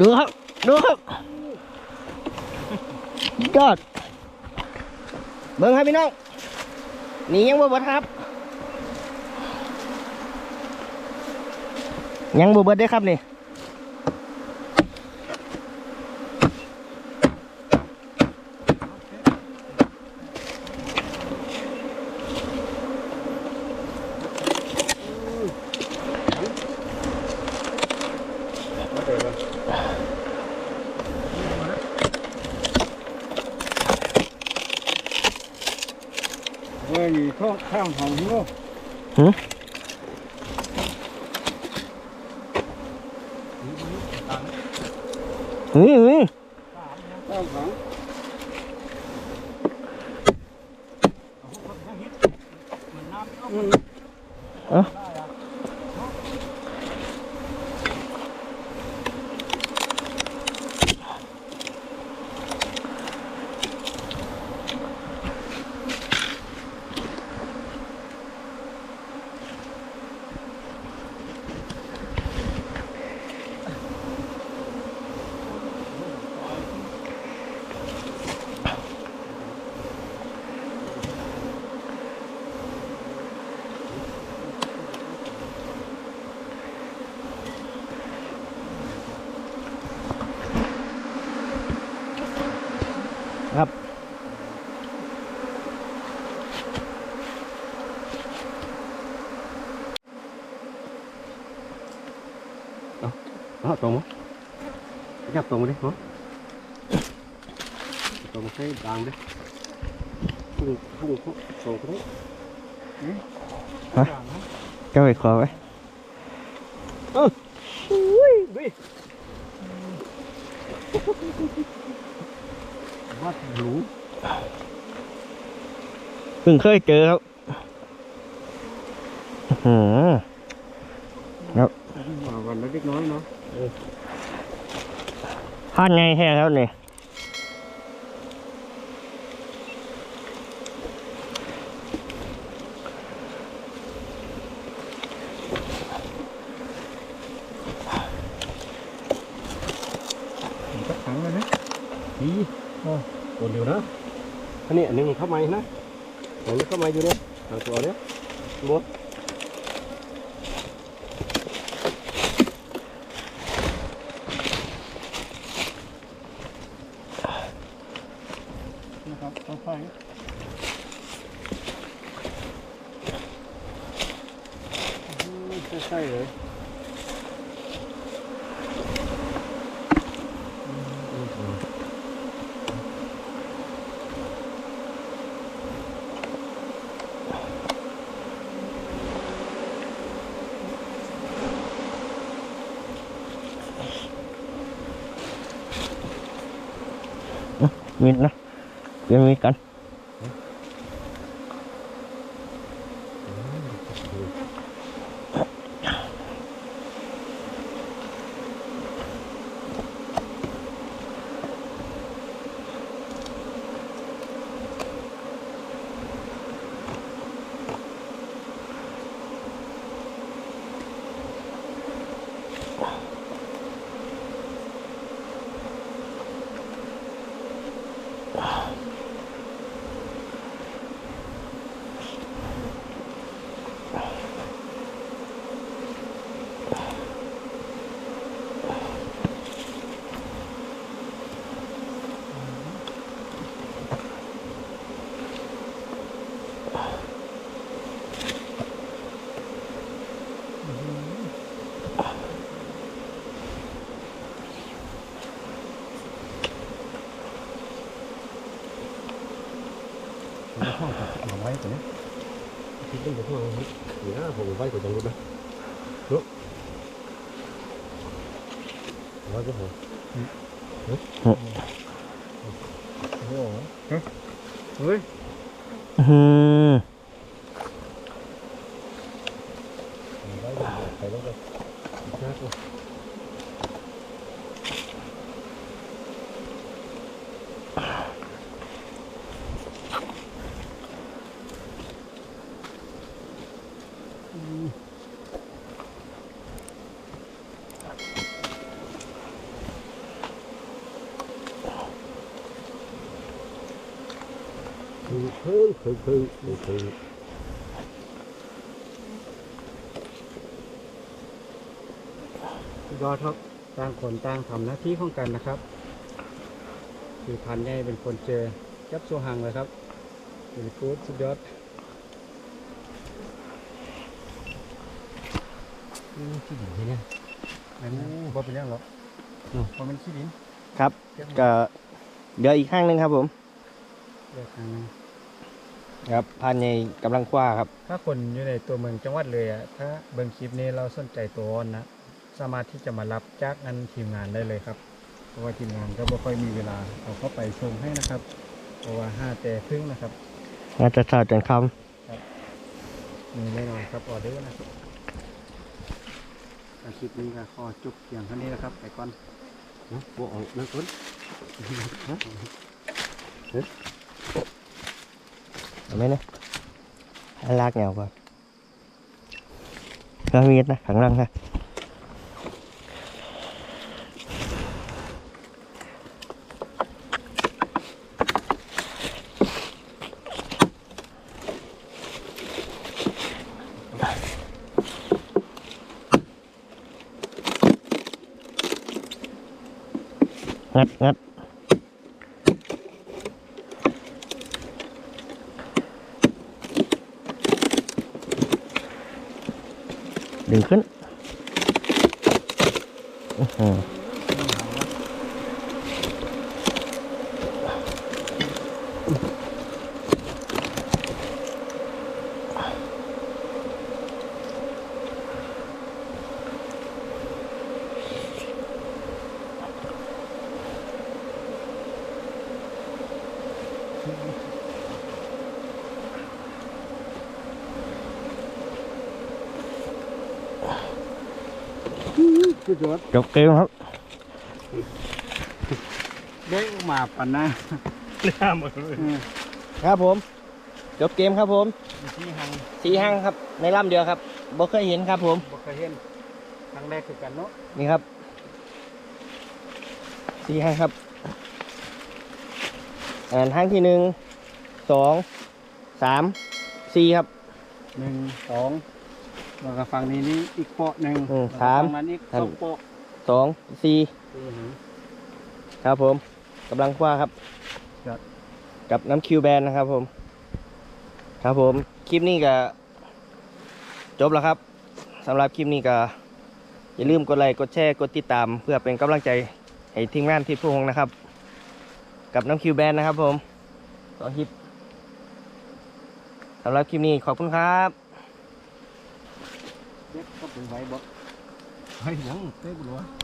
ดูครับ ดูครับยอด เบิ้งครับพี่น้องนี่ยังบ่เบิดครับ ยังบ่เบิดได้ครับนี่ ข้างของโลกหือหือหื ครับ đó tùng chắc tùng đi hả tùng cái đàn đi không không không tùng cái đấy ก็ไปขอไว้ ui đi vắt lú เพิ่งเคยเจอครับอื้อหือ mà còn nó biết nói nó พลาดไงแท้ครับนี่ chắc อยู่นะอันนี้หนึ่งเข้ามานะหนึ่งเข้ามาอยู่เนี่ยตัวเนี้ยบวกนะครับต่อไปใช่เลย มิ้นะเรียนกัน 嗯。 พึ่งพึ่งพึ่งพึ่งสุดยอดครับต่างคนต่างทำหน้าที่ของกันนะครับคือพันใหญ่เป็นคนเจอจับโซหังเลยครับเป็นกูดสุดยอดขี้ดินเนี่ยอันนี้บ่เป็นเรื่องหรอกเนาะบ่เป็นขี้ดินครับก็เดี๋ยวอีกข้างหนึงครับผมเลือกทางหนึง ครับพันในกำลังคว้าครับ ถ้าคนอยู่ในตัวเมืองจังหวัดเลยอะถ้าเบิ่งคลิปนี้เราสนใจตัวออนนะสามารถที่จะมารับจากงานทีมงานได้เลยครับ เพราะว่าทีมงานก็บ่ค่อยมีเวลาเอาเข้าไปชมให้นะครับ เพราะว่าห้าแต่ครึ่งนะครับน่าจะสาดจนคมีแน่นอนครับออเดอร์นะครับอาคลิปนี้ก็ขอจบเพียงเท่านี้นะครับไปก่อนนะบ่ออกนั่นคนำเอาไหมนะให้ลากแนวก่อน ก็มีดนะข้างล่างนะงั ดงัดดึงขึ้น สุดยอดจบเกมครับได้ออกมาปันนะน้ำหมดเลยครับผม จบเกมครับผมที่หังสีห้างครับ ในลำเดียวครับบ่เคยเห็นครับผมบ่เคยเห็นครั้งแรกคือกันเนาะนี่ครับสีห้างครับอ่านห้างที่หนึ่งสองสามสี่ครับหนึ่งสอง แล้วก็ฝั่งนี้นี่อีกเปาะหนึ่งอืมแล้วก็สาม ฝั่งนั้นอีกสองเปาะสองสี่สี่หังครับผมกำลังคว้าครับ ครับ กับน้ำคิวแบนนะครับผม ครับผม คลิปนี้ก็จบแล้วครับสำหรับคลิปนี้ก็อย่าลืมกดไลค์กดแชร์กดติดตาม เพื่อเป็นกำลังใจให้ทีมงานทิศผู้หงนะครับ กับน้ำคิวแบนนะครับผมต่อคลิปสำหรับคลิปนี้ขอบคุณครับ เด็กก็เป็นไ